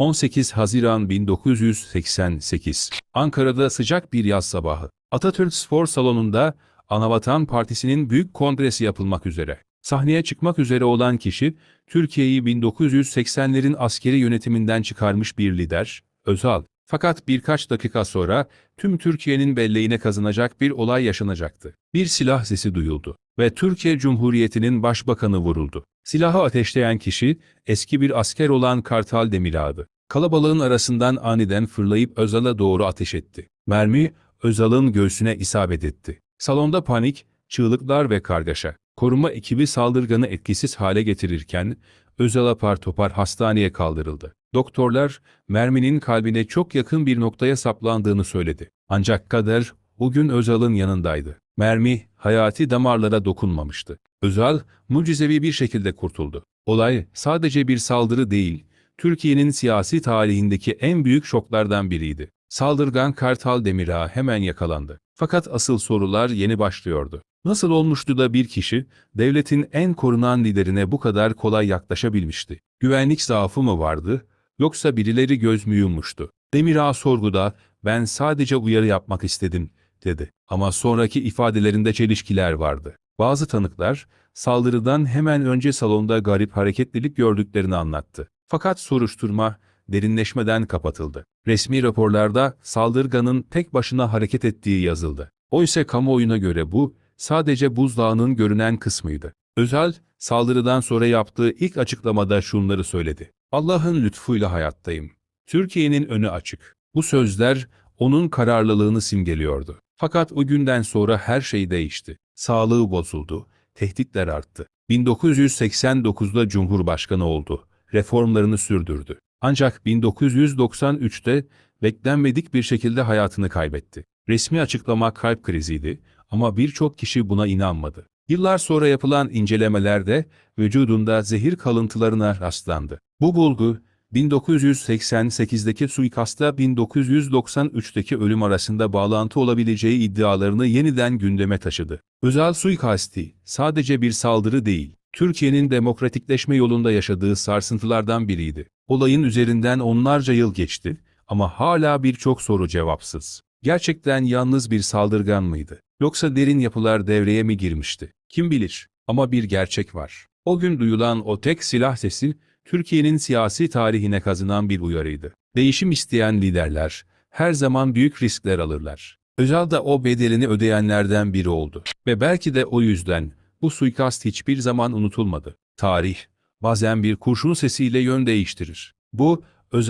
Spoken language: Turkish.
18 Haziran 1988 Ankara'da sıcak bir yaz sabahı. Atatürk Spor Salonu'nda Anavatan Partisi'nin büyük kongresi yapılmak üzere. Sahneye çıkmak üzere olan kişi, Türkiye'yi 1980'lerin askeri yönetiminden çıkarmış bir lider, Özal. Fakat birkaç dakika sonra tüm Türkiye'nin belleğine kazanacak bir olay yaşanacaktı. Bir silah sesi duyuldu ve Türkiye Cumhuriyeti'nin başbakanı vuruldu. Silahı ateşleyen kişi eski bir asker olan Kartal Demirağ'dı. Kalabalığın arasından aniden fırlayıp Özal'a doğru ateş etti. Mermi Özal'ın göğsüne isabet etti. Salonda panik, çığlıklar ve kargaşa. Koruma ekibi saldırganı etkisiz hale getirirken Özal apar topar hastaneye kaldırıldı. Doktorlar merminin kalbine çok yakın bir noktaya saplandığını söyledi. Ancak kader o gün Özal'ın yanındaydı. Mermi hayati damarlara dokunmamıştı. Özal mucizevi bir şekilde kurtuldu. Olay sadece bir saldırı değil, Türkiye'nin siyasi tarihindeki en büyük şoklardan biriydi. Saldırgan Kartal Demirağ hemen yakalandı. Fakat asıl sorular yeni başlıyordu. Nasıl olmuştu da bir kişi, devletin en korunan liderine bu kadar kolay yaklaşabilmişti? Güvenlik zaafı mı vardı, yoksa birileri göz mü yummuştu? Demirağ sorguda, ben sadece uyarı yapmak istedim, dedi. Ama sonraki ifadelerinde çelişkiler vardı. Bazı tanıklar, saldırıdan hemen önce salonda garip hareketlilik gördüklerini anlattı. Fakat soruşturma, derinleşmeden kapatıldı. Resmi raporlarda saldırganın tek başına hareket ettiği yazıldı. Oysa kamuoyuna göre bu, sadece buzdağının görünen kısmıydı. Özel, saldırıdan sonra yaptığı ilk açıklamada şunları söyledi. Allah'ın lütfuyla hayattayım. Türkiye'nin önü açık. Bu sözler, onun kararlılığını simgeliyordu. Fakat o günden sonra her şey değişti. Sağlığı bozuldu, tehditler arttı. 1989'da Cumhurbaşkanı oldu. Reformlarını sürdürdü. Ancak 1993'te beklenmedik bir şekilde hayatını kaybetti. Resmi açıklama kalp kriziydi ama birçok kişi buna inanmadı. Yıllar sonra yapılan incelemelerde vücudunda zehir kalıntılarına rastlandı. Bu bulgu, 1988'deki suikastla 1993'teki ölüm arasında bağlantı olabileceği iddialarını yeniden gündeme taşıdı. Özel suikasti sadece bir saldırı değil, Türkiye'nin demokratikleşme yolunda yaşadığı sarsıntılardan biriydi. Olayın üzerinden onlarca yıl geçti ama hala birçok soru cevapsız. Gerçekten yalnız bir saldırgan mıydı? Yoksa derin yapılar devreye mi girmişti? Kim bilir? Ama bir gerçek var. O gün duyulan o tek silah sesi, Türkiye'nin siyasi tarihine kazınan bir uyarıydı. Değişim isteyen liderler, her zaman büyük riskler alırlar. Özal da o bedelini ödeyenlerden biri oldu. Ve belki de o yüzden bu suikast hiçbir zaman unutulmadı. Tarih, bazen bir kurşun sesiyle yön değiştirir. Bu,